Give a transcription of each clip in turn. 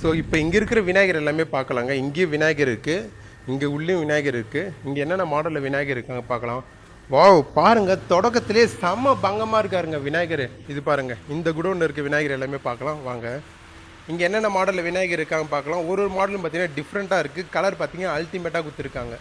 So இப்போ இங்கே இருக்கிற விநாயகர் எல்லாமே பார்க்கலாங்க. இங்கேயும் விநாயகர் இருக்குது இங்கே உள்ளேயும் விநாயகர் இருக்குது இங்கே என்னென்ன மாடலில் விநாயகர் இருக்காங்க பார்க்கலாம். வாவ் பாருங்கள் தொடக்கத்திலே செம்ம பங்கமாக இருக்காருங்க விநாயகர். இது பாருங்கள் இந்த குடோனில் இருக்க விநாயகர் எல்லாமே பார்க்கலாம். வாங்க. இங்கே என்னென்ன மாடலில் விநாயகர் இருக்காங்க பார்க்கலாம். ஒரு ஒரு மாடலும் பார்த்தீங்கன்னா டிஃப்ரெண்ட்டாக இருக்குது கலர் பார்த்தீங்கன்னா அல்டிமேட்டாக கொடுத்துருக்காங்க.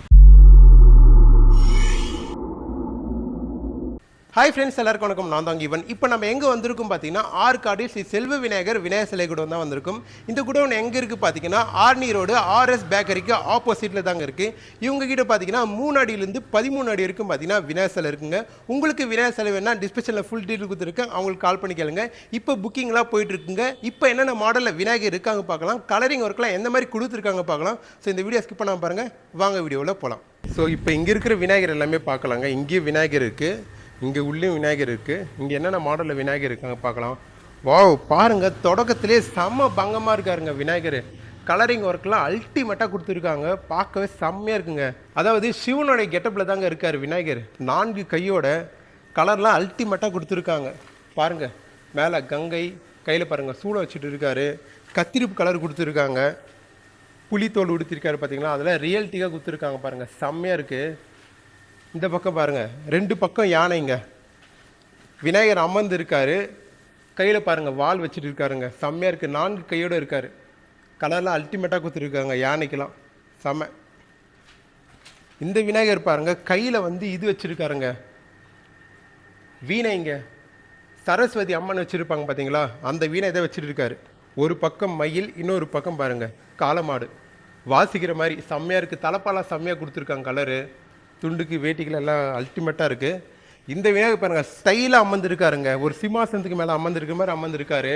ஹாய் ஃப்ரெண்ட்ஸ் எல்லாருக்கும் வணக்கம். நான் தான் ஈவன் இப்போ நம்ம எங்கே வந்திருக்கோம் பார்த்தீங்கன்னா ஆற்காடு ஸ்ரீ செல்வ விநாயகர் விநாயகர் சிலை குடம் தான் வந்திருக்கும். இந்த குடோன் எங்கே இருக்குது பார்த்தீங்கன்னா ஆர்னி ரோடு ஆர்எஸ் பேக்கரிக்கு ஆப்போசிட்டில் தாங்க இருக்குது இவங்க கிட்ட பார்த்தீங்கன்னா மூணு அடியிலேருந்து பதிமூணு அடி வரைக்கும் பார்த்தீங்கன்னா விநாயகர் சிலை இருக்குங்க. உங்களுக்கு விநாயகர் சிலை வேணா டிஸ்கிரிப்ஷனில் ஃபுல் டீட்டெயில் கொடுத்துருக்கேன். அவங்களுக்கு கால் பண்ணி கேளுங்க. இப்போ புக்கிங்லாம் போயிட்டு இருக்குங்க. இப்போ என்னென்ன மாடலில் விநாயகர் இருக்காங்க பார்க்கலாம். கலரிங் ஒர்க்லாம் எந்த மாதிரி கொடுத்துருக்காங்க பார்க்கலாம். ஸோ இந்த வீடியோ ஸ்கிப் பண்ணாமல் பாருங்கள் வாங்க வீடியோவில் போகலாம் ஸோ இப்போ இங்கே இருக்கிற விநாயகர் எல்லாமே பார்க்கலாங்க. இங்கேயும் விநாயகர் இருக்குது இங்கே உள்ளேயும் விநாயகர் இருக்குது இங்கே என்னென்ன மாடலில் விநாயகர் இருக்காங்க பார்க்கலாம். வாவ் பாருங்கள் தொடக்கத்திலே செம்ம பங்கமாக இருக்காருங்க விநாயகர். கலரிங் ஒர்க்லாம் அல்டிமேட்டாக கொடுத்துருக்காங்க. பார்க்கவே செம்மையாக இருக்குங்க. அதாவது சிவனுடைய கெட்டப்பில் தாங்க இருக்கார் விநாயகர். நான்கு கையோட கலர்லாம் அல்டிமேட்டாக கொடுத்துருக்காங்க. பாருங்கள் மேலே கங்கை கையில் பாருங்கள் சூளை வச்சுட்டு இருக்காரு. கத்திரிப்பு கலர் கொடுத்துருக்காங்க. புளித்தோல் உடுத்திருக்காரு பார்த்தீங்களா அதெல்லாம் ரியல்ட்டியாக கொடுத்துருக்காங்க பாருங்கள் செம்மையாக இருக்குது இந்த பக்கம் பாருங்க. ரெண்டு பக்கம் யானைங்க. விநாயகர் அமர்ந்து இருக்காரு கையில் பாருங்கள் வால் வச்சுட்டு இருக்காருங்க. செம்மையாக இருக்குது நான்கு கையோடு இருக்கார். கலர்லாம் அல்டிமேட்டாக கொடுத்துருக்காங்க யானைக்கெல்லாம். செம்ம இந்த விநாயகர் பாருங்க கையில் வந்து இது வச்சுருக்காருங்க. வீணைங்க சரஸ்வதி அம்மன் வச்சுருப்பாங்க பார்த்தீங்களா அந்த வீணை இதை வச்சுட்டு இருக்காரு. ஒரு பக்கம் மயில் இன்னொரு பக்கம் பாருங்க காலமாடு வாசிக்கிற மாதிரி செம்மையாக இருக்குது தலைப்பாலாம் செம்மையாக கொடுத்துருக்காங்க கலரு துண்டுக்கு வேட்டிகள் எல்லாம் அல்டிமேட்டாக இருக்குது இந்த விநாயகர் பாருங்க ஸ்டைலாக அமர்ந்துருக்காருங்க. ஒரு சிம்மாசனத்துக்கு மேலே அமர்ந்துருக்க மாதிரி அமர்ந்துருக்காரு.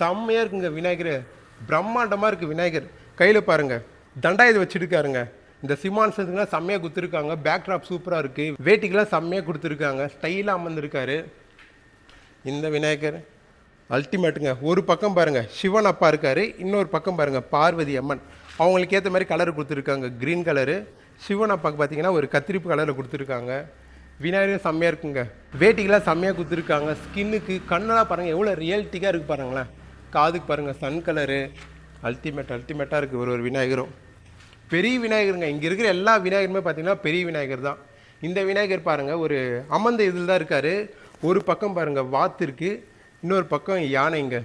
செம்மையாக இருக்குங்க விநாயகர். பிரம்மாண்டமாக இருக்குது விநாயகர். கையில் பாருங்கள் தண்டாயுதம் வச்சுருக்காருங்க. இந்த சிம்மாசனத்துக்குலாம் செம்மையாக கொடுத்துருக்காங்க. பேக் ட்ராப் சூப்பராக இருக்குது வேட்டிக்கெல்லாம் செம்மையாக கொடுத்துருக்காங்க. ஸ்டைலாக அமர்ந்துருக்காரு. இந்த விநாயகர் அல்டிமேட்டுங்க ஒரு பக்கம் பாருங்கள் சிவன் அப்பா இருக்காரு. இன்னொரு பக்கம் பாருங்கள் பார்வதி அம்மன். அவங்களுக்கு ஏற்ற மாதிரி கலர் கொடுத்துருக்காங்க. க்ரீன் கலரு சிவன் அப்பாவுக்கு பார்த்தீங்கன்னா ஒரு கத்திரிப்பு கலரில் கொடுத்துருக்காங்க. விநாயகரும் செம்மையாக இருக்குங்க. வேட்டிக்கெல்லாம் செம்மையாக கொடுத்துருக்காங்க. ஸ்கின்னுக்கு கண்ணெல்லாம் பாருங்கள் எவ்வளோ ரியல்ட்டிக்காக இருக்குது பாருங்களேன். காதுக்கு பாருங்கள் சன் கலரு அல்டிமேட் அல்டிமேட்டாக இருக்குது ஒரு ஒரு விநாயகரும். பெரிய விநாயகருங்க. இங்கே இருக்கிற எல்லா விநாயகருமே பார்த்தீங்கன்னா பெரிய விநாயகர் தான். இந்த விநாயகர் பாருங்கள் ஒரு அமர்ந்த இதில் தான் இருக்கார். ஒரு பக்கம் பாருங்கள் வாத்து இருக்குது இன்னொரு பக்கம் யானைங்க.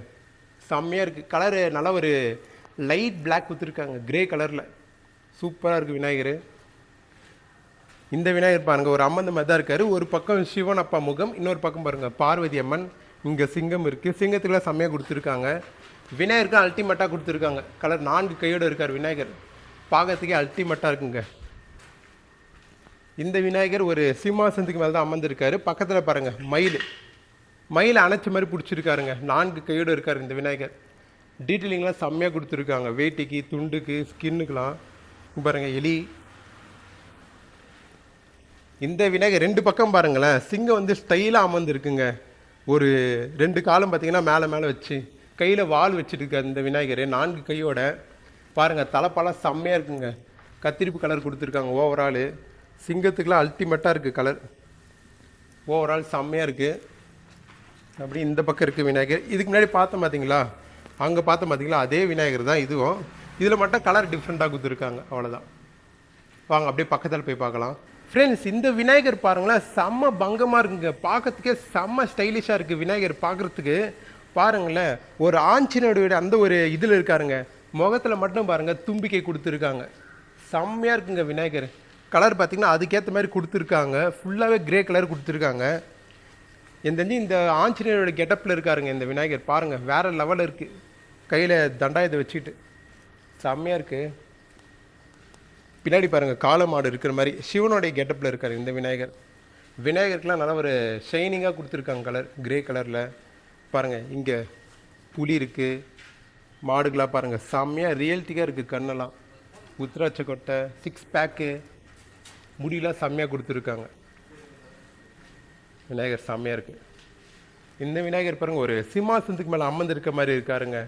செம்மையாக இருக்குது கலரு நல்லா ஒரு லைட் பிளாக் கொடுத்துருக்காங்க க்ரே கலரில் சூப்பராக இருக்குது விநாயகர். இந்த விநாயகர் பாருங்கள் ஒரு அம்மந்த மாதிரி தான் இருக்கார். ஒரு பக்கம் சிவன் அப்பா முகம் இன்னொரு பக்கம் பாருங்கள் பார்வதி அம்மன். இங்கே சிங்கம் இருக்குது சிங்கத்துக்குலாம் செம்மையாக கொடுத்துருக்காங்க. விநாயகருக்கு அல்டிமேட்டாக கொடுத்துருக்காங்க. கலர் நான்கு கையோடு இருக்கார் விநாயகர். பார்க்கறதுக்கே அல்டிமேட்டாக இருக்குங்க. இந்த விநாயகர் ஒரு சிம்மாசனத்துக்கு மேலே தான் அமர்ந்திருக்காரு. பக்கத்தில் பாருங்கள் மயில். மயில் அணைச்ச மாதிரி பிடிச்சிருக்காருங்க. நான்கு கையோடு இருக்கார் இந்த விநாயகர். டீட்டெயிலிங்லாம் செம்மையாக கொடுத்துருக்காங்க. வேட்டிக்கு துண்டுக்கு ஸ்கின்னுக்கெலாம் பாருங்கள் எலி. இந்த விநாயகர் ரெண்டு பக்கம் பாருங்களேன். சிங்கம் வந்து ஸ்டைலாக அமர்ந்துருக்குங்க. ஒரு ரெண்டு காலம் பார்த்தீங்கன்னா மேலே மேலே வச்சு கையில் வால் வச்சுருக்கு அந்த இந்த விநாயகர் நான்கு கையோட பாருங்கள் தலைப்பாலாம் செம்மையாக இருக்குங்க. கத்திரிப்பு கலர் கொடுத்துருக்காங்க ஓவரால் சிங்கத்துக்குலாம் அல்டிமேட்டாக இருக்குது கலர் ஓவரால் செம்மையாக இருக்குது அப்படி இந்த பக்கம் இருக்குது விநாயகர். இதுக்கு முன்னாடி பார்த்தோம் பார்த்தீங்களா அங்கே பார்த்தோம் பார்த்தீங்களா அதே விநாயகர் தான் இதுவும். இதில் மட்டும் கலர் டிஃப்ரெண்ட்டாக கொடுத்துருக்காங்க. அவ்வளோதான் வாங்க அப்படியே பக்கத்தில் போய் பார்க்கலாம். ஃப்ரெண்ட்ஸ் இந்த விநாயகர் பாருங்களேன் செம்ம பங்கமாக இருக்குங்க. பார்க்கறதுக்கே செம்ம ஸ்டைலிஷாக இருக்குது விநாயகர் பார்க்குறதுக்கு. பாருங்களேன் ஒரு ஆஞ்சநேயோட அந்த ஒரு இதில் இருக்காருங்க. முகத்தில் மட்டும் பாருங்கள் தும்பிக்கை கொடுத்துருக்காங்க. செம்மையாக இருக்குங்க விநாயகர். கலர் பார்த்திங்கன்னா அதுக்கேற்ற மாதிரி கொடுத்துருக்காங்க. ஃபுல்லாகவே க்ரே கலர் கொடுத்துருக்காங்க. என் தெரிஞ்சு இந்த ஆஞ்சநேயரோட கெட்டப்பில் இருக்காருங்க இந்த விநாயகர். பாருங்கள் வேறு லெவலில் இருக்குது கையில் தண்டாயத்தை வச்சுக்கிட்டு. செம்மையாக இருக்குது பின்னாடி பாருங்கள் காளை மாடு இருக்கிற மாதிரி சிவனுடைய கெட்டப்பில் இருக்கார் இந்த விநாயகர். விநாயகருக்குலாம் நல்லா ஒரு ஷைனிங்காக கொடுத்துருக்காங்க கலர் கிரே கலரில் பாருங்கள் இங்கே புலி இருக்குது மாடுகளாக பாருங்கள் செம்மையாக ரியல்ட்டிக்காக இருக்குது கண்ணெல்லாம். உத்ராட்ச கொட்டை சிக்ஸ் பேக்கு முடியெலாம் செம்மையாக கொடுத்துருக்காங்க. விநாயகர் செம்மையாக இருக்குது இந்த விநாயகர் பாருங்கள் ஒரு சிம்மாசனத்துக்கு மேலே அமர்ந்திருக்க மாதிரி இருக்காருங்க.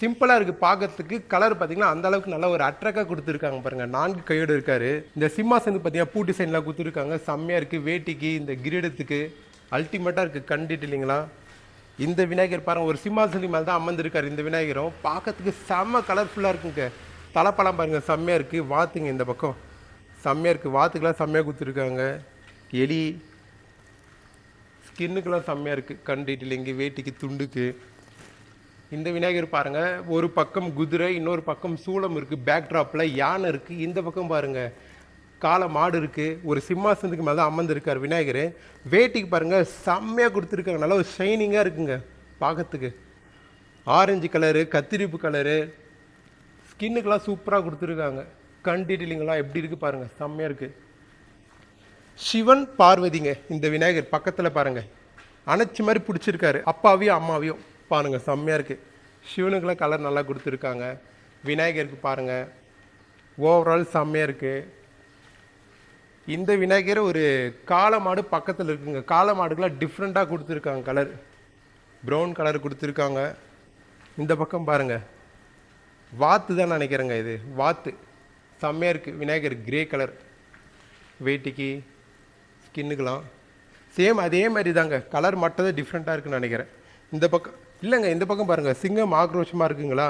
சிம்பிளாக இருக்குது பார்க்கறதுக்கு கலர் பார்த்தீங்கன்னா அந்த அளவுக்கு நல்ல ஒரு அட்ராக்டாக கொடுத்துருக்காங்க பாருங்கள் நான்கு கையோடு இருக்கார். இந்த சிம்மாசனுக்கு பார்த்தீங்கன்னா பூ டிசைன்லாம் கொடுத்துருக்காங்க. செம்மையாக இருக்குது வேட்டிக்கு இந்த கிரீடத்துக்கு. அல்டிமேட்டாக இருக்குது கண் இல்லைங்களா இந்த விநாயகர் பாருங்கள் ஒரு சிம்மாசனி மேலே தான் அமர்ந்திருக்காரு இந்த விநாயகரும். பார்க்கறதுக்கு செம்ம கலர்ஃபுல்லாக இருக்குங்க. தலைப்பழம் பாருங்கள் செம்மையாக இருக்குது வாத்துங்க இந்த பக்கம். செம்மையாக இருக்குது வாத்துக்கெல்லாம் செம்மையாக கொடுத்துருக்காங்க. எலி. ஸ்கின்னுக்கெல்லாம் செம்மையாக இருக்குது கண் இல்லைங்க வேட்டிக்கு துண்டுக்கு. இந்த விநாயகர் பாருங்க. ஒரு பக்கம் குதிரை இன்னொரு பக்கம் சூளம் இருக்குது பேக் ட்ராப்பில் யானை இருக்குது இந்த பக்கம் பாருங்க. காளை மாடு இருக்குது ஒரு சிம்மாசனத்துக்கு மேலே தான் அமர்ந்திருக்கார் விநாயகர். வேட்டிக்கு பாருங்க செம்மையாக கொடுத்துருக்காங்க. நல்லா ஒரு ஷைனிங்காக இருக்குங்க பார்க்கறதுக்கு ஆரஞ்சு கலரு கத்திரிப்பு கலரு ஸ்கின்னுக்கெல்லாம் சூப்பராக கொடுத்துருக்காங்க. கண் டீட்டெயிலிங்கெல்லாம் எப்படி இருக்குது பாருங்கள் செம்மையாக இருக்குது சிவன் பார்வதிங்க இந்த விநாயகர் பக்கத்தில் பாருங்கள் அணைச்சி மாதிரி பிடிச்சிருக்காரு அப்பாவையும் அம்மாவையும். பாருங்க செம்மையாக இருக்குது சிவனுக்கெலாம் கலர் நல்லா கொடுத்துருக்காங்க. விநாயகருக்கு பாருங்க. ஓவரால் செம்மையாக இருக்குது இந்த விநாயகர் ஒரு காளை மாடு பக்கத்தில் இருக்குங்க. காளை மாடுக்கெலாம் டிஃப்ரெண்ட்டாக கொடுத்துருக்காங்க கலர் ப்ரௌன் கலர் கொடுத்துருக்காங்க. இந்த பக்கம் பாருங்க. வாத்து தான் நினைக்கிறேங்க இது. வாத்து. செம்மையாக இருக்குது விநாயகர் கிரே கலர் வேட்டிக்கு ஸ்கின்னுக்கெலாம் சேம் அதே மாதிரி தாங்க கலர் மட்டும் தான் டிஃப்ரெண்ட்டாக இருக்குன்னு நினைக்கிறேன். இந்த பக்கம் இல்லைங்க இந்த பக்கம் பாருங்கள் சிங்கம் ஆக்ரோஷமாக இருக்குங்களா?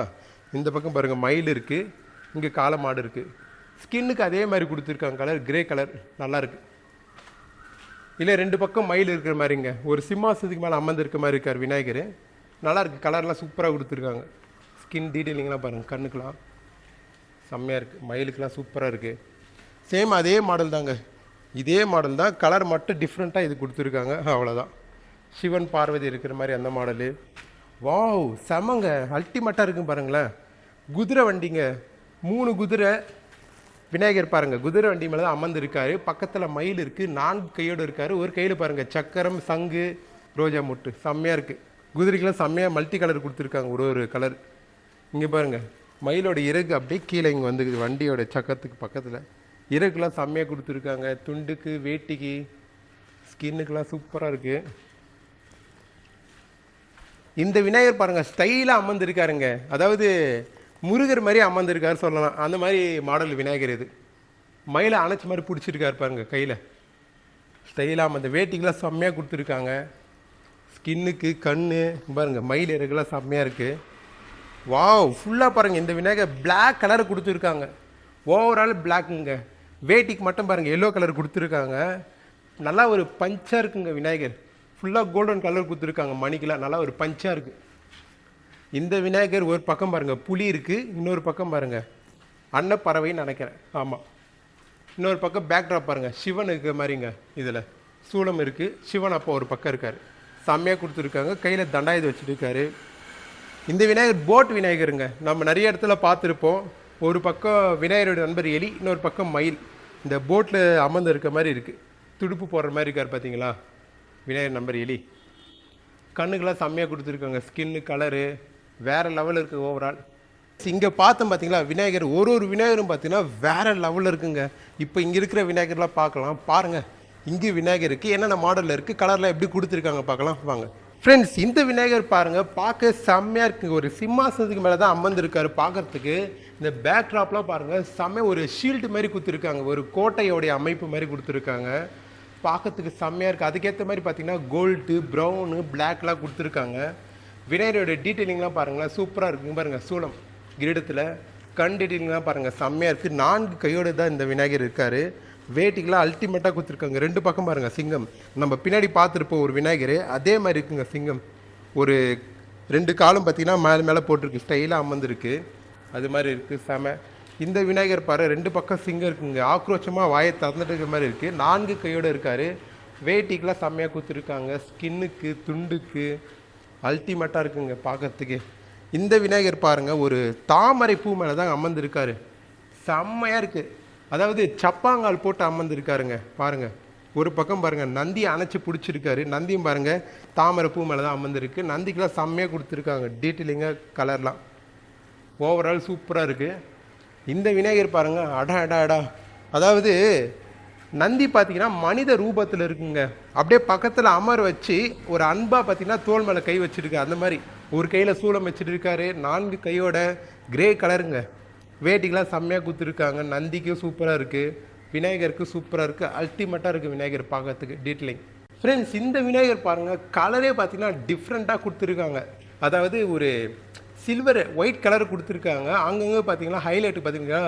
இந்த பக்கம் பாருங்கள் மயில் இருக்குது இங்கே காளை மாடு இருக்குது ஸ்கின்னுக்கு அதே மாதிரி கொடுத்துருக்காங்க கலர் கிரே கலர். நல்லாயிருக்கு இல்லை ரெண்டு பக்கம் மயில் இருக்கிற மாதிரிங்க. ஒரு சிம்மாசத்துக்கு மேலே அமர்ந்திருக்க மாதிரி இருக்கார் விநாயகர். நல்லாயிருக்கு கலர்லாம் சூப்பராக கொடுத்துருக்காங்க. ஸ்கின் டீட்டெயிலிங்லாம் பாருங்கள் கண்ணுக்கெலாம் செம்மையாக இருக்குது மயிலுக்கெலாம் சூப்பராக இருக்குது சேம் அதே மாடல் தாங்க. இதே மாடல் தான். கலர் மட்டும் டிஃப்ரெண்ட்டாக இது கொடுத்துருக்காங்க. அவ்வளோதான் சிவன் பார்வதி இருக்கிற மாதிரி அந்த மாடலு வாவ் செமங்க. அல்டிமேட்டாக இருக்கும் பாருங்களேன். குதிரை வண்டிங்க. மூணு குதிரை. விநாயகர் பாருங்கள் குதிரை வண்டி மேலே தான் அமர்ந்துருக்காரு. பக்கத்தில் மயில் இருக்குது நான்கு கையோடு இருக்கார். ஒரு கையில் பாருங்கள் சக்கரம் சங்கு ரோஜா முட்டு. செம்மையாக இருக்குது குதிரைக்கெல்லாம் செம்மையாக மல்டி கலர் கொடுத்துருக்காங்க. ஒரு ஒரு கலர். இங்கே பாருங்கள் மயிலோட இறகு அப்படியே கீழே இங்கே வந்துக்குது. வண்டியோட சக்கரத்துக்கு பக்கத்தில். இறகுலாம் செம்மையாக கொடுத்துருக்காங்க. துண்டுக்கு வேட்டிக்கு. ஸ்கின்னுக்கெலாம் சூப்பராக இருக்குது இந்த விநாயகர் பாருங்கள் ஸ்டைலாக அமர்ந்திருக்காருங்க. அதாவது முருகர் மாதிரி அமர்ந்திருக்காரு சொல்லலாம். அந்த மாதிரி மாடல் விநாயகர் இது. மயிலை அணைச்ச மாதிரி பிடிச்சிருக்காரு பாருங்கள் கையில். ஸ்டைலாக அந்த வேட்டிக்கெலாம் செம்மையாக கொடுத்துருக்காங்க. ஸ்கின்னுக்கு கண் பாருங்கள் மயில் இறகுலாம் செம்மையாக இருக்குது வாவ் ஃபுல்லாக பாருங்கள் இந்த விநாயகர் பிளாக் கலர் கொடுத்துருக்காங்க. ஓவரால் பிளாக்குங்க வேட்டிக்கு மட்டும் பாருங்கள் எல்லோ கலர் கொடுத்துருக்காங்க. நல்லா ஒரு பஞ்சாக இருக்குங்க விநாயகர். ஃபுல்லாக கோல்டன் கலர் கொடுத்துருக்காங்க. மணிக்கெலாம் நல்லா ஒரு பஞ்சாக இருக்குது இந்த விநாயகர் ஒரு பக்கம் பாருங்கள் புலி இருக்குது இன்னொரு பக்கம் பாருங்கள் அன்னப்பறவைன்னு நினைக்கிறேன். ஆமாம் இன்னொரு பக்கம் பேக்ட்ராப் பாருங்கள் சிவன் இருக்கிற மாதிரிங்க இதில். சூளம் இருக்குது சிவன் அப்போ ஒரு பக்கம் இருக்கார். செம்மையாக கொடுத்துருக்காங்க. கையில் தண்டாயுதம் வச்சுருக்காரு. இந்த விநாயகர் போட் விநாயகருங்க. நம்ம நிறைய இடத்துல பார்த்துருப்போம். ஒரு பக்கம் விநாயகரோட நண்பர் எலி இன்னொரு பக்கம் மயில். இந்த போட்டில் அமர்ந்து இருக்க மாதிரி இருக்குது துடுப்பு போடுற மாதிரி இருக்கார் பார்த்தீங்களா விநாயகர் நம்பர் எலி. கண்ணுக்கெல்லாம் செம்மையாக கொடுத்துருக்காங்க. ஸ்கின்னு கலரு வேறு லெவலில் இருக்குது ஓவரால் இங்கே பார்த்தோம் பார்த்தீங்களா விநாயகர் ஒரு ஒரு விநாயகரும் பார்த்தீங்கன்னா வேறு லெவலில் இருக்குங்க. இப்போ இங்கே இருக்கிற விநாயகர்லாம் பார்க்கலாம். பாருங்கள் இங்கே விநாயகர் இருக்குது என்னென்ன மாடலில் இருக்குது கலர்லாம் எப்படி கொடுத்துருக்காங்க பார்க்கலாம். வாங்க. ஃப்ரெண்ட்ஸ் இந்த விநாயகர் பாருங்கள் பார்க்க செம்மையாக இருக்குங்க. ஒரு சிம்மாசனத்துக்கு மேலே தான் அமர்ந்திருக்காரு பார்க்குறதுக்கு. இந்த பேக்ட்ராப்லாம் பாருங்கள் செம்ம ஒரு ஷீல்டு மாதிரி கொடுத்துருக்காங்க. ஒரு கோட்டையோடைய அமைப்பு மாதிரி கொடுத்துருக்காங்க. பார்க்கறதுக்கு செம்மையாக இருக்குது அதுக்கேற்ற மாதிரி பார்த்தீங்கன்னா கோல்டு ப்ரௌனு பிளாக்லாம் கொடுத்துருக்காங்க. விநாயகரோட டீட்டெயிலிங்லாம் பாருங்களேன் சூப்பராக இருக்குங்க பாருங்கள் சூளம். கிரீடத்தில் கண் டீட்டெயிலிங்லாம் பாருங்கள் செம்மையாக இருக்குது நான்கு கையோடு தான் இந்த விநாயகர் இருக்கார். வேட்டிக்கெலாம் அல்டிமேட்டாக கொடுத்துருக்காங்க. ரெண்டு பக்கம் பாருங்கள் சிங்கம். நம்ம பின்னாடி பார்த்துருப்போம் ஒரு விநாயகர். அதே மாதிரி இருக்குங்க சிங்கம். ஒரு ரெண்டு காலும் பார்த்தீங்கன்னா மேலே மேலே போட்டிருக்கு. ஸ்டைலாக அமர்ந்துருக்கு. அது மாதிரி இருக்குது செம. இந்த விநாயகர் பாரு ரெண்டு பக்கம் சிங்கம் இருக்குங்க. ஆக்ரோஷமாக வாயை திறந்துட்டு இருக்கிற மாதிரி இருக்குது நான்கு கையோடு இருக்கார். வேட்டிக்கெலாம் செம்மையாக கொடுத்துருக்காங்க ஸ்கின்னுக்கு துண்டுக்கு அல்டிமேட்டாக இருக்குங்க பார்க்கறதுக்கு இந்த விநாயகர் பாருங்கள் ஒரு தாமரை பூ மேலே தான் அமர்ந்திருக்காரு. செம்மையாக இருக்குது அதாவது சப்பாங்கால் போட்டு அமர்ந்திருக்காருங்க. பாருங்க. ஒரு பக்கம் பாருங்கள் நந்தி அணைச்சி பிடிச்சிருக்காரு. நந்தியும் பாருங்கள் தாமரை பூ மேலே தான் அமர்ந்திருக்கு. நந்திக்கெல்லாம் செம்மையாக கொடுத்துருக்காங்க. டீட்டெயிலிங்காக கலர்லாம் ஓவரால் சூப்பராக இருக்குது இந்த விநாயகர் பாருங்க அடா அடா அடா. அதாவது நந்தி பார்த்தீங்கன்னா மனித ரூபத்தில் இருக்குங்க. அப்படியே பக்கத்தில் அமர் வச்சு ஒரு அன்பாக பார்த்தீங்கன்னா தோல் மேலே கை வச்சுருக்கு. அந்த மாதிரி ஒரு கையில் சூளம் வச்சுட்டு இருக்காரு. நான்கு கையோட கிரே கலருங்க வேட்டிக்கெலாம் செம்மையாக கொடுத்துருக்காங்க. நந்திக்கும் சூப்பராக இருக்குது விநாயகருக்கு சூப்பராக இருக்குது அல்டிமேட்டாக இருக்குது விநாயகர் பார்க்கறதுக்கு டீட்டெயிலிங் ஃப்ரெண்ட்ஸ் இந்த விநாயகர் பாருங்கள் கலரே பார்த்தீங்கன்னா டிஃப்ரெண்ட்டாக கொடுத்துருக்காங்க. அதாவது ஒரு சில்வர் ஒயிட் கலர் கொடுத்துருக்காங்க. அங்கங்கே பார்த்தீங்கன்னா ஹைலைட்டு பார்த்தீங்கன்னா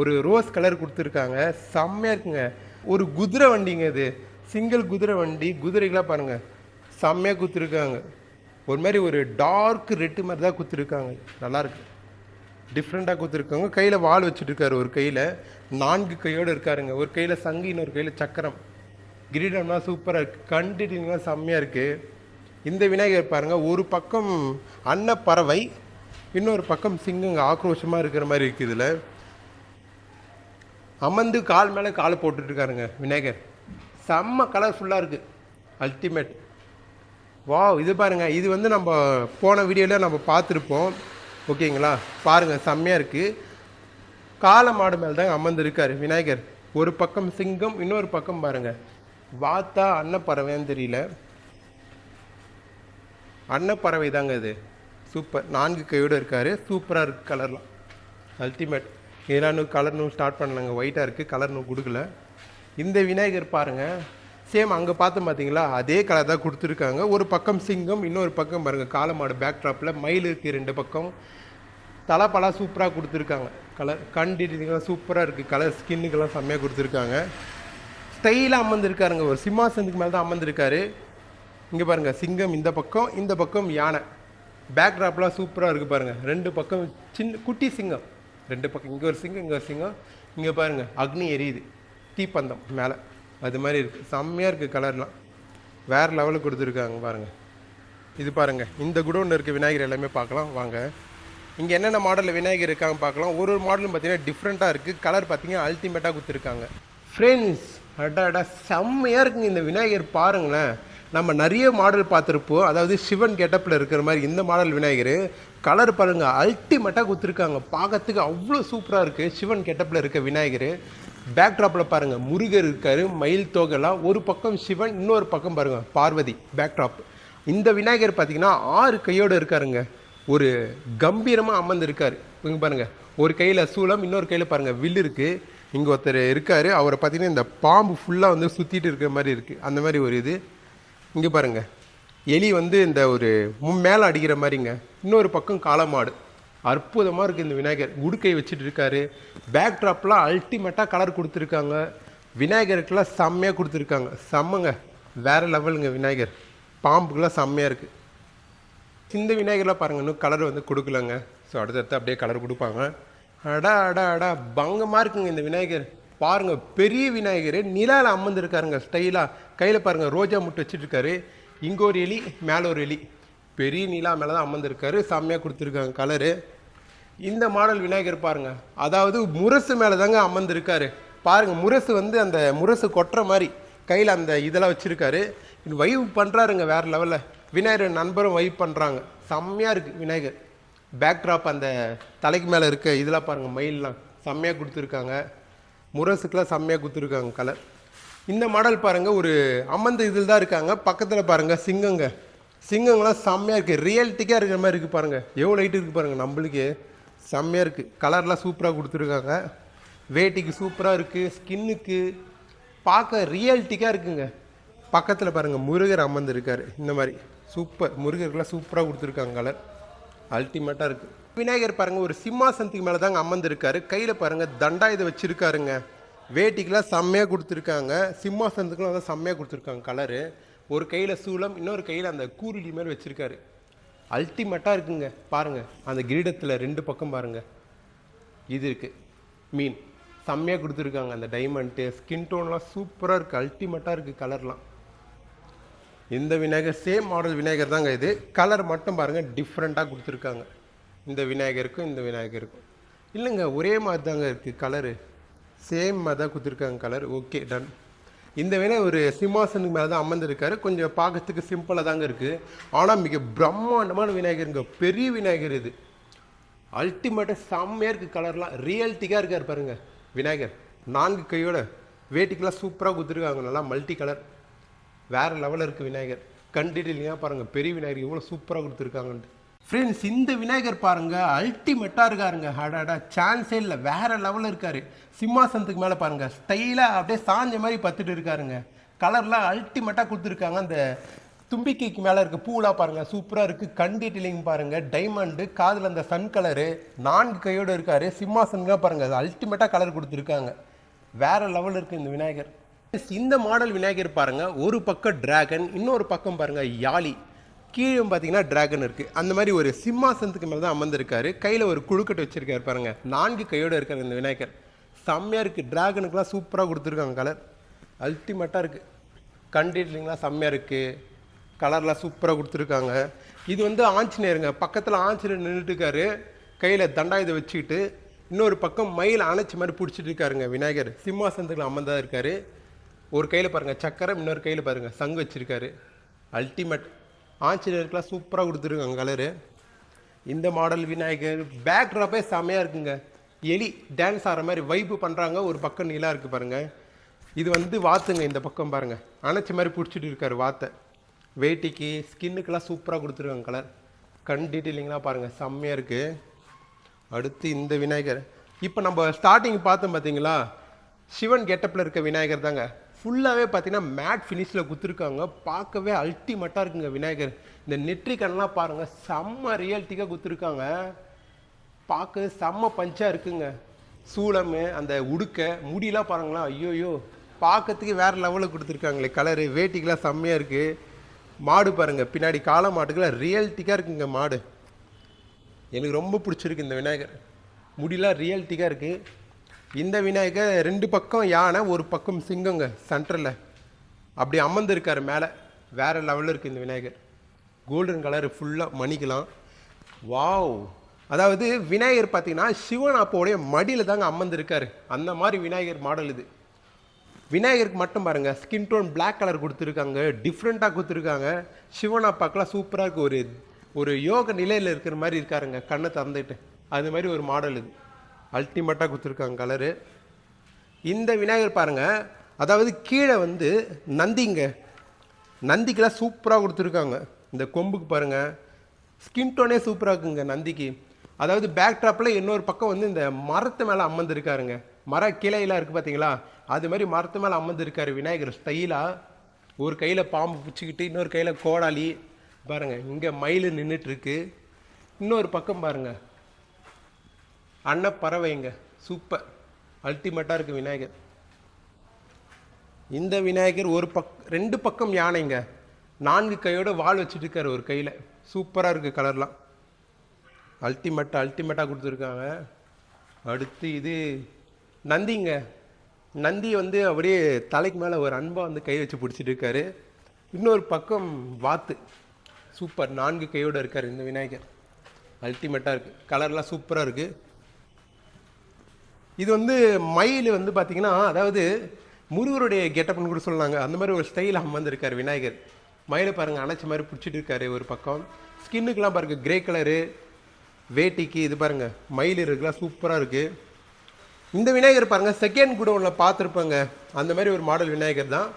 ஒரு ரோஸ் கலர் கொடுத்துருக்காங்க. செம்மையாக இருக்குங்க. ஒரு குதிரை வண்டிங்க இது. சிங்கிள் குதிரை வண்டி. குதிரைகளாக பாருங்கள் செம்மையாக கொடுத்துருக்காங்க ஒரு மாதிரி ஒரு டார்க் ரெட்டு மாதிரி தான் கொடுத்துருக்காங்க நல்லாயிருக்கு டிஃப்ரெண்ட்டாக கொடுத்துருக்காங்க கையில் வாள் வச்சுட்ருக்காரு ஒரு கையில். நான்கு கையோடு இருக்காருங்க. ஒரு கையில் சங்கு இன்னொரு கையில் சக்கரம். கிரீடம்லாம் சூப்பராக இருக்குது கண்டினியூவாக செம்மையாக இருக்குது இந்த விநாயகர் பாருங்கள் ஒரு பக்கம் அன்னப்பறவை இன்னொரு பக்கம் சிங்கங்க ஆக்ரோஷமாக இருக்கிற மாதிரி இருக்குது இதில். அமர்ந்து கால் மேலே காலை போட்டுட்டு இருக்காருங்க விநாயகர். செம்ம கலர்ஃபுல்லாக இருக்குது அல்டிமேட் வாவ் இது பாருங்க இது வந்து நம்ம போன வீடியோவில் நம்ம பார்த்துருப்போம். ஓகேங்களா பாருங்கள் செம்மையாக இருக்குது காளை மாடு மேலே தான் அமர்ந்திருக்காரு விநாயகர். ஒரு பக்கம் சிங்கம் இன்னொரு பக்கம் பாருங்க. வாத்தா அன்னப்பறவைன்னு தெரியல. அன்னப்பறவை தாங்க இது. சூப்பர். நான்கு கையோடு இருக்கார். சூப்பராக இருக்குது கலர்லாம் அல்டிமேட் இதெல்லாம் இன்னும் கலர் ஸ்டார்ட் பண்ணலங்க. ஒயிட்டாக இருக்குது கலர் இன்னும் கொடுக்கல. இந்த விநாயகர் பாருங்கள் சேம் அங்கே பார்த்தோம் பார்த்தீங்களா? அதே கலர் தான் கொடுத்துருக்காங்க. ஒரு பக்கம் சிங்கம் இன்னொரு பக்கம் பாருங்கள் காலமாடு பேக் ட்ராப்பில் மயில் இருக்குது ரெண்டு பக்கம். தலைப்பழம் சூப்பராக கொடுத்துருக்காங்க. கலர் கண் சூப்பராக இருக்குது கலர் ஸ்கின்னுக்கெல்லாம் செம்மையாக கொடுத்துருக்காங்க. ஸ்டைலாக அமர்ந்திருக்காருங்க. ஒரு சிம்மாசனத்துக்கு மேலே தான் அமர்ந்திருக்காரு. இங்கே பாருங்கள் சிங்கம் இந்த பக்கம் இந்த பக்கம் யானை. பேக் ட்ராப்லாம் சூப்பராக இருக்குது பாருங்கள் ரெண்டு பக்கம் சின்ன குட்டி சிங்கம். ரெண்டு பக்கம் இங்கே ஒரு சிங்கம் இங்கே ஒரு சிங்கம். இங்கே பாருங்கள் அக்னி எரியுது. தீப்பந்தம் மேலே. அது மாதிரி இருக்குது செம்மையாக இருக்குது கலர்லாம் வேறு லெவலுக்கு கொடுத்துருக்காங்க பாருங்கள் இது பாருங்கள் இந்த குடோனில் இருக்க விநாயகர் எல்லாமே பார்க்கலாம். வாங்க. இங்கே என்னென்ன மாடலில் விநாயகர் இருக்காங்க பார்க்கலாம். ஒரு ஒரு மாடலும் பார்த்தீங்கன்னா டிஃப்ரெண்ட்டாக இருக்குது கலர் பார்த்தீங்கன்னா அல்டிமேட்டாக கொடுத்துருக்காங்க. ஃப்ரெண்ட்ஸ் அடா செம்மையாக இருக்குங்க இந்த விநாயகர். பாருங்களேன். நம்ம நிறைய மாடல் பார்த்துருப்போம். அதாவது சிவன் கெட்டப்பில் இருக்கிற மாதிரி இந்த மாடல் விநாயகர். கலர் பாருங்க அல்டிமேட்டாக கொடுத்துருக்காங்க பார்க்கறதுக்கு அவ்வளோ சூப்பராக இருக்குது சிவன் கெட்டப்பில் இருக்க விநாயகர். பேக் ட்ராப்பில் பாருங்கள் முருகர் இருக்கார் மயில் தோகைலாம். ஒரு பக்கம் சிவன் இன்னொரு பக்கம் பாருங்கள் பார்வதி பேக் ட்ராப் இந்த விநாயகர் பார்த்தீங்கன்னா ஆறு கையோடு இருக்காருங்க. ஒரு கம்பீரமாக அமர்ந்திருக்காரு. இங்கே பாருங்கள் ஒரு கையில் சூளம் இன்னொரு கையில் பாருங்கள் வில் இருக்குது இங்கே ஒருத்தர் இருக்கார். அவரை பார்த்திங்கன்னா இந்த பாம்பு ஃபுல்லாக வந்து சுற்றிட்டு இருக்கிற மாதிரி இருக்குது அந்த மாதிரி ஒரு இது. இங்கே பாருங்க. எலி வந்து இந்த ஒரு மு- மேலே அடிக்கிற மாதிரிங்க. இன்னொரு பக்கம் காலமாடு அற்புதமாக இருக்குது இந்த விநாயகர். உடுக்கை வச்சுட்டு இருக்காரு. பேக் ட்ராப்லாம் அல்டிமேட்டாக கலர் கொடுத்துருக்காங்க. விநாயகருக்கெல்லாம் செம்மையாக கொடுத்துருக்காங்க. செம்மங்க. வேறு லெவலுங்க விநாயகர். பாம்புக்கெல்லாம் செம்மையாக இருக்குது இந்த விநாயகர்லாம் பாருங்க இன்னும் கலர் வந்து கொடுக்கலங்க. ஸோ அடுத்தடுத்து அப்படியே கலர் கொடுப்பாங்க. அடா அடா அடா. பங்கமாக இருக்குங்க இந்த விநாயகர். பாருங்க பெரிய விநாயகர் நிலாவில் அமர்ந்துருக்காருங்க ஸ்டைலாக கையில் பாருங்கள் ரோஜா முட்டை வச்சுட்டுருக்காரு இங்கே ஒரு எலி மேலே ஒரு எலி. பெரிய நிலா மேலே தான் அமர்ந்துருக்காரு செம்மையாக கொடுத்துருக்காங்க கலரு இந்த மாடல் விநாயகர் பாருங்கள் அதாவது முரசு மேலே தாங்க அமர்ந்திருக்காரு. பாருங்கள் முரசு வந்து அந்த முரசு கொட்டுற மாதிரி கையில் அந்த இதெல்லாம் வச்சுருக்காரு. வைவ் பண்ணுறாருங்க வேறு லெவலில் விநாயகர் நண்பரும் வைவ் பண்ணுறாங்க செம்மையாக இருக்குது விநாயகர். பேக் ட்ராப் அந்த தலைக்கு மேலே இருக்க இதெல்லாம் பாருங்கள் மயிலெலாம். செம்மையாக கொடுத்துருக்காங்க. முரசுக்கெலாம் செம்மையாக கொடுத்துருக்காங்க கலர் இந்த மாடல் பாருங்கள் ஒரு அமர்ந்த இதில் தான் இருக்காங்க. பக்கத்தில் பாருங்கள் சிங்கங்க. சிங்கங்கள்லாம் செம்மையாக இருக்குது ரியாலிட்டிக்காக இருக்கிற மாதிரி இருக்குது பாருங்கள் எவ்வளோ லைட் இருக்குது பாருங்கள் நம்மளுக்கு. செம்மையாக இருக்குது கலர்லாம் சூப்பராக கொடுத்துருக்காங்க. வேட்டிக்கு சூப்பராக இருக்குது ஸ்கின்னுக்கு பார்க்க ரியாலிட்டிக்காக இருக்குங்க. பக்கத்தில் பாருங்கள் முருகர் அமர்ந்திருக்காரு. இந்த மாதிரி. சூப்பர் முருகருக்கெலாம் சூப்பராக கொடுத்துருக்காங்க கலர் அல்டிமேட்டாக இருக்குது விநாயகர் பாருங்கள் ஒரு சிம்மாசனத்துக்கு மேலே தாங்க அமர்ந்திருக்காரு. கையில் பாருங்கள் தண்டா இதை வச்சுருக்காருங்க. வேட்டிக்கெலாம் செம்மையாக கொடுத்துருக்காங்க. சிம்மாசனத்துக்குலாம் தான் செம்மையாக கொடுத்துருக்காங்க கலரு ஒரு கையில் சூளம் இன்னொரு கையில் அந்த கூருளி மாதிரி வச்சுருக்காரு. அல்டிமேட்டாக இருக்குங்க பாருங்கள் அந்த கிரீடத்தில் ரெண்டு பக்கம் பாருங்கள் இது இருக்குது மீன். செம்மையாக கொடுத்துருக்காங்க அந்த டைமண்ட்டு ஸ்கின் டோன்லாம் சூப்பராக இருக்குது அல்டிமேட்டாக இருக்குது கலர்லாம் இந்த விநாயகர் சேம் மாடல் விநாயகர் தாங்க இது. கலர் மட்டும் பாருங்கள் டிஃப்ரெண்ட்டாக கொடுத்துருக்காங்க. இந்த விநாயகருக்கும் இந்த விநாயகருக்கும் இல்லைங்க ஒரே மாதிரி தாங்க இருக்குது கலரு சேம் மாதிரி தான் கொடுத்துருக்காங்க கலர் ஓகே டன் இந்த விநாயகர் ஒரு சிம்மாசனுக்கு மேலே தான் அமர்ந்திருக்காரு. கொஞ்சம் பார்க்கறதுக்கு சிம்பிளாக தாங்க இருக்குது ஆனால் மிக பிரம்மாண்டமான விநாயகருங்க. பெரிய விநாயகர் இது. அல்டிமேட்டாக செம்மையாக இருக்குது கலர்லாம் ரியாலிட்டிக்காக இருக்கார் பாருங்க. விநாயகர் நான்கு கையோட வேட்டிக்கெல்லாம் சூப்பராக கொடுத்துருக்காங்க. நல்லா மல்டி கலர் வேறு லெவலில் இருக்குது விநாயகர். கண்டிட்டிலிங்க பாருங்கள் பெரிய விநாயகர் இவ்வளோ சூப்பராக கொடுத்துருக்காங்கன்ட்டு. ஃப்ரெண்ட்ஸ் இந்த விநாயகர் பாருங்கள் அல்டிமேட்டாக இருக்காருங்க. அடாடா சான்ஸே இல்லை. வேறு லெவலில் இருக்கார். சிம்மாசனத்துக்கு மேலே பாருங்கள் ஸ்டைலாக அப்படியே சாஞ்ச மாதிரி பத்துட்டு இருக்காருங்க. கலர்லாம் அல்டிமேட்டாக கொடுத்துருக்காங்க. அந்த தும்பிக்கைக்கு மேலே இருக்க பூலாம் பாருங்கள் சூப்பராக இருக்குது கண் டீட்டெயிலிங் டைமண்டு காதில் அந்த சன் கலரு நான்கு கையோடு இருக்கார். சிம்மாசனுக்காக பாருங்கள் அது அல்டிமேட்டாக கலர் கொடுத்துருக்காங்க. வேறு லெவல் இருக்குது இந்த விநாயகர். இந்த மாடல் விநாயகர் பாருங்கள் ஒரு பக்கம் டிராகன் இன்னொரு பக்கம் பாருங்கள் யாழி. கீழே பார்த்தீங்கன்னா டிராகன் இருக்குது அந்த மாதிரி ஒரு சிம்மாசனத்துக்கு மேலே தான் அமர்ந்திருக்காரு. கையில் ஒரு குழுக்கட்டை வச்சுருக்காரு பாருங்கள் நான்கு கையோடு இருக்கார் இந்த விநாயகர். செம்மையாக இருக்குது டிராகனுக்குலாம் சூப்பராக கொடுத்துருக்காங்க கலர் அல்டிமேட்டாக இருக்குது கண்டிட்லிங்லாம் செம்மையாக இருக்குது கலர்லாம் சூப்பராக கொடுத்துருக்காங்க. இது வந்து ஆஞ்சநேயருங்க. பக்கத்தில் ஆஞ்சநேயர் நின்றுட்டு இருக்காரு. கையில் தண்டாயுதை வச்சுக்கிட்டு இன்னொரு பக்கம் மயில் அணைச்ச மாதிரி பிடிச்சிட்டு இருக்காருங்க விநாயகர். சிம்மாசனத்துக்கு அமர்ந்தா இருக்கார். ஒரு கையில் பாருங்கள் சக்கரம் இன்னொரு கையில் பாருங்கள் சங்கு வச்சுருக்காரு. அல்டிமேட் ஆஞ்சநேயருக்குலாம் சூப்பராக கொடுத்துருக்காங்க கலரு. இந்த மாடல் விநாயகர். பேக்ராப்பே செம்மையாக செமையாக இருக்குங்க. எலி டான்ஸ் ஆடுற மாதிரி வைப்பு பண்ணுறாங்க ஒரு பக்கம் நீலாக இருக்குது பாருங்கள் இது வந்து வாத்துங்க இந்த பக்கம் பாருங்கள் அணைச்ச மாதிரி பிடிச்சிட்டு இருக்கார் வாத்தை. வேட்டிக்கு ஸ்கின்னுக்கெல்லாம் சூப்பராக கொடுத்துருக்காங்க கலர் கண் டீட்டெயிலிங்லாம் பாருங்கள் செம்மையாக இருக்குது அடுத்து இந்த விநாயகர். இப்போ நம்ம ஸ்டார்டிங் பார்த்தோம் பார்த்தீங்களா சிவன் கெட்டப்பில் இருக்க விநாயகர் தாங்க. ஃபுல்லாகவே பார்த்தீங்கன்னா மேட் ஃபினிஷில் குத்துருக்காங்க பார்க்கவே அல்டிமேட்டாக இருக்குங்க விநாயகர். இந்த நெற்றிக்கண்ணெலாம் பாருங்கள் செம்ம ரியாலிட்டிக்காக குத்துருக்காங்க பார்க்க செம்ம பஞ்சாக இருக்குங்க. சூளம் அந்த உடுக்க முடியெல்லாம் பாருங்களா ஐயோயோ பார்க்கறதுக்கு வேறு லெவலில் கொடுத்துருக்காங்களே. கலரு வேட்டிக்கெலாம் செம்மையாக இருக்குது மாடு பாருங்கள் பின்னாடி காளை மாட்டுக்கெல்லாம் ரியல்ட்டிக்காக இருக்குங்க மாடு. எனக்கு ரொம்ப பிடிச்சிருக்கு இந்த விநாயகர். முடியெலாம் ரியல்ட்டிக்காக இருக்குது இந்த விநாயகர் ரெண்டு பக்கம் யானை ஒரு பக்கம் சிங்கங்க சென்டரில் அப்படி அமர்ந்துருக்கார் மேலே. வேறு லெவலில் இருக்குது இந்த விநாயகர். கோல்டன் கலர் ஃபுல்லாக மணிக்கலாம். வாவ் அதாவது விநாயகர் பார்த்தீங்கன்னா சிவன் அப்போடைய மடியில் தாங்க அமர்ந்துருக்கார். அந்த மாதிரி விநாயகர் மாடல் இது. விநாயகருக்கு மட்டும் பாருங்க ஸ்கின் டோன் பிளாக் கலர் கொடுத்துருக்காங்க டிஃப்ரெண்ட்டாக கொடுத்துருக்காங்க. சிவன் அப்பாக்கெல்லாம் சூப்பராக இருக்கு. ஒரு ஒரு யோக நிலையில் இருக்கிற மாதிரி இருக்காருங்க கண்ணை திறந்துட்டு அது மாதிரி ஒரு மாடல் இது. அல்டிமேட்டாக கொடுத்துருக்காங்க கலரு இந்த விநாயகர் பாருங்க. அதாவது கீழே வந்து நந்திங்க. நந்திக்கெலாம் சூப்பராக கொடுத்துருக்காங்க. இந்த கொம்புக்கு பாருங்க. ஸ்கின் டோனே சூப்பராக இருக்குங்க நந்திக்கு. அதாவது பேக் ட்ராப்பில் இன்னொரு பக்கம் வந்து இந்த மரத்து மேலே அமர்ந்துருக்காருங்க. மர கிளையெல்லாம் இருக்குது பார்த்தீங்களா அது மாதிரி மரத்து மேலே அமர்ந்துருக்காரு விநாயகர் ஸ்டைலாக ஒரு கையில் பாம்பு பிடிச்சிக்கிட்டு இன்னொரு கையில் கோடாலி. பாருங்க இங்கே மயில் நின்றுட்டுருக்கு இன்னொரு பக்கம் பாருங்கள் அன்னப்பறவைங்க. சூப்பர். அல்டிமேட்டாக இருக்குது விநாயகர். இந்த விநாயகர் ஒரு பக் ரெண்டு பக்கம் யானைங்க. நான்கு கையோட வாள் வச்சுட்டுருக்காரு ஒரு கையில். சூப்பராக இருக்குது கலர்லாம். அல்டிமேட்டாக அல்டிமேட்டாக கொடுத்துருக்காங்க. அடுத்து இது நந்திங்க. நந்தி வந்து அப்படியே தலைக்கு மேலே ஒரு அன்பாக வந்து கை வச்சு பிடிச்சிட்டு இருக்காரு இன்னொரு பக்கம் வாத்து. சூப்பர். நான்கு கையோடு இருக்கார் இந்த விநாயகர். அல்டிமேட்டாக இருக்குது கலர்லாம் சூப்பராக இருக்குது இது வந்து மயில் வந்து பார்த்தீங்கன்னா அதாவது முருகருடைய கெட்டப்னு கூட சொல்லாங்க அந்த மாதிரி ஒரு ஸ்டைல் அமர்ந்திருக்காரு விநாயகர். மயிலை பாருங்கள் அணைச்ச மாதிரி பிடிச்சிட்டு இருக்காரு ஒரு பக்கம். ஸ்கின்னுக்கெலாம் பாருங்கள் கிரே கலரு வேட்டிக்கு இது பாருங்கள் மயில் இருக்குலாம் சூப்பராக இருக்குது இந்த விநாயகர் பாருங்கள் செகண்ட் கூட ஒன்று பார்த்துருப்பாங்க. அந்த மாதிரி ஒரு மாடல் விநாயகர் தான்.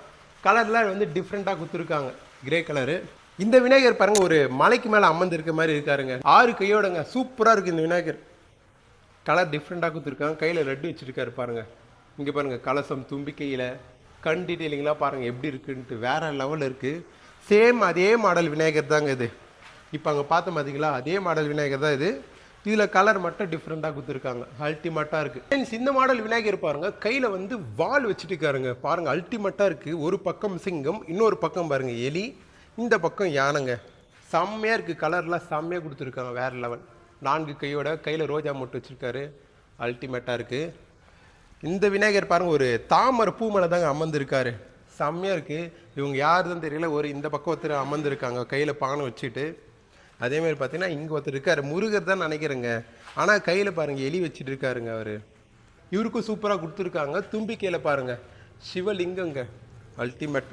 கலர்லாம் வந்து டிஃப்ரெண்ட்டாக கொடுத்துருக்காங்க கிரே கலரு இந்த விநாயகர் பாருங்கள் ஒரு மலைக்கு மேலே அமர்ந்திருக்க மாதிரி இருக்காருங்க. ஆறு கையோடங்க சூப்பராக இருக்குது இந்த விநாயகர். கலர் டிஃப்ரெண்ட்டாக கொடுத்துருக்காங்க. கையில் ரெட்டு வச்சுருக்காரு பாருங்கள் இங்கே பாருங்கள் கலசம் தும்பிக்கையில் கண் டீட்டெயிலிங்லாம் பாருங்கள் எப்படி இருக்குன்ட்டு வேறு லெவலில் இருக்குது சேம் அதே மாடல் விநாயகர் தாங்க இது. இப்போ அங்கே பார்த்த பார்த்தீங்களா அதே மாடல் விநாயகர் தான் இது. இதில் கலர் மட்டும் டிஃப்ரெண்ட்டாக கொடுத்துருக்காங்க. அல்டிமேட்டாக இருக்குது ஃப்ரெண்ட்ஸ் இந்த மாடல் விநாயகர் பாருங்கள் கையில் வந்து வால் வச்சுட்டு இருக்காருங்க. பாருங்கள் அல்டிமேட்டாக இருக்குது ஒரு பக்கம் சிங்கம் இன்னொரு பக்கம் பாருங்கள் எலி. இந்த பக்கம் யானைங்க. செம்மையாக இருக்குது கலர்லாம் செம்மையாக கொடுத்துருக்காங்க வேற லெவல் நான்கு கையோட கையில் ரோஜா மொட்டு வச்சுருக்காரு. அல்டிமேட்டாக இருக்குது இந்த விநாயகர் பாருங்கள் ஒரு தாமரை பூ மேலே தாங்க அமர்ந்துருக்காரு. செம்மையாக இருக்குது இவங்க யாருன்னு தெரியல ஒரு இந்த பக்கம் ஒருத்தர் கையில் பானை வச்சுட்டு. அதேமாதிரி பார்த்தீங்கன்னா இங்கே ஒருத்தர் இருக்கார். முருகர் தான் நினைக்கிறேங்க. ஆனால் கையில் பாருங்கள் எலி வச்சுட்டு இருக்காருங்க அவர். இவருக்கும் சூப்பராக கொடுத்துருக்காங்க. தும்பிக்கையில் பாருங்க சிவலிங்கங்க. அல்டிமேட்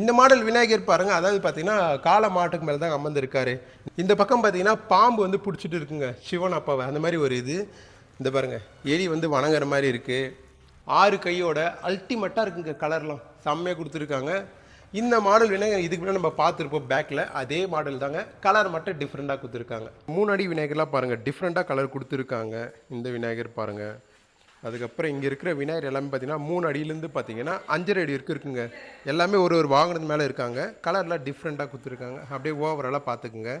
இந்த மாடல் விநாயகர் பாருங்க. அதாவது பார்த்தீங்கன்னா காளை மாட்டுக்கு மேலே தான் அமர்ந்திருக்காரு. இந்த பக்கம் பார்த்தீங்கன்னா பாம்பு வந்து பிடிச்சிட்டு இருக்குங்க. சிவன் அப்பாவை. அந்த மாதிரி ஒரு இது. இந்த பாருங்க. எலி வந்து வணங்குற மாதிரி இருக்குது ஆறு கையோட அல்டிமேட்டாக இருக்குங்க கலர்லாம் செம்மையாக கொடுத்துருக்காங்க. இந்த மாடல் விநாயகர் இதுக்கு முன்னாடி நம்ம பார்த்துருப்போம் பேக்கில் அதே மாடல் தாங்க. கலர் மட்டும் டிஃப்ரெண்ட்டாக கொடுத்துருக்காங்க. மூணு அடி விநாயகர்லாம் பாருங்கள் டிஃப்ரெண்ட்டாக கலர் கொடுத்துருக்காங்க. இந்த விநாயகர் பாருங்கள் அதுக்கப்புறம் இங்கே இருக்கிற விநாயகர் எல்லாமே பார்த்தீங்கன்னா மூணு அடியிலேருந்து பார்த்தீங்கன்னா அஞ்சரை அடி வரைக்கும் இருக்குங்க. எல்லாமே ஒரு ஒரு வாகனத்து மேலே இருக்காங்க. கலர்லாம் டிஃப்ரெண்ட்டாக கொடுத்துருக்காங்க. அப்படியே ஓவராலாக பார்த்துக்குங்க.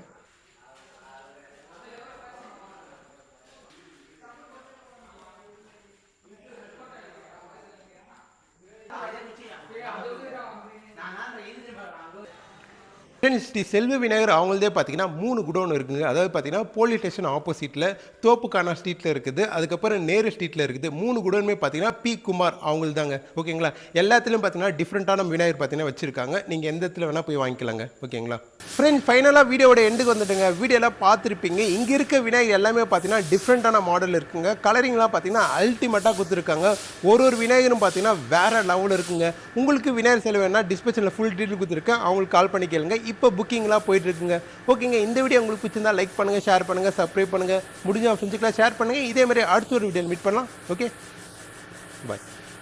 ஃப்ரெண்ட்ஸ் ஸ்ரீ செல்வ விநாயகர் அவங்களதே பார்த்தீங்கன்னா மூணு குடோன் இருக்குங்க. அதாவது பார்த்தீங்கன்னா போலீஸ் ஸ்டேஷன் ஆப்போசிட்டில் தோப்புக்கானா ஸ்ட்ரீட்டில் இருக்குது. அதுக்கப்புறம் நேரு ஸ்ட்ரீட்டில் இருக்குது. மூணு குடோனுமே பார்த்தீங்கன்னா பி குமார் அவங்களுக்கு தாங்க ஓகேங்களா? எல்லாத்துலேயும் பார்த்தீங்கன்னா டிஃப்ரெண்ட்டான விநாயகர் பார்த்தீங்கன்னா வச்சுருக்காங்க. நீங்கள் எந்த இடத்துல வேணால் போய் வாங்கிக்கலாங்க. ஓகேங்களா? ஃப்ரெண்ட்ஸ் ஃபைனலாக வீடியோட எண்டுக்கு வந்துட்டுங்க. வீடியோலாம் பார்த்துருப்பீங்க. இங்கே இருக்க விநாயகர் எல்லாமே பார்த்தீங்கன்னா டிஃப்ரெண்ட்டான மாடல் இருக்குங்க. கலரிங்லாம் பார்த்தீங்கன்னா அல்டிமேட்டாக கொடுத்துருக்காங்க. ஒரு ஒரு விநாயகரும் பார்த்தீங்கன்னா வேறு லெவலில் இருக்குங்க. உங்களுக்கு விநாயகர் செலவு வேணால் டிஸ்பெஷனில் ஃபுல் டீட்டெயில் கொடுத்துருக்கேன். அவங்களுக்கு கால் பண்ணி கேளுங்க. இப்போ புக்கிங்லாம் போயிட்டு இருக்குங்க ஓகேங்க இந்த வீடியோ உங்களுக்கு பிடிச்சிருந்தா லைக் பண்ணுங்கள் ஷேர் பண்ணுங்கள் சப்ஸ்கிரைப் பண்ணுங்கள் முடிஞ்ச ஃப்ரெண்ட்ஸுக்கெலாம் ஷேர் பண்ணுங்கள் இதே மாதிரி அடுத்த ஒரு வீடியோ மீட் பண்ணலாம். Okay bye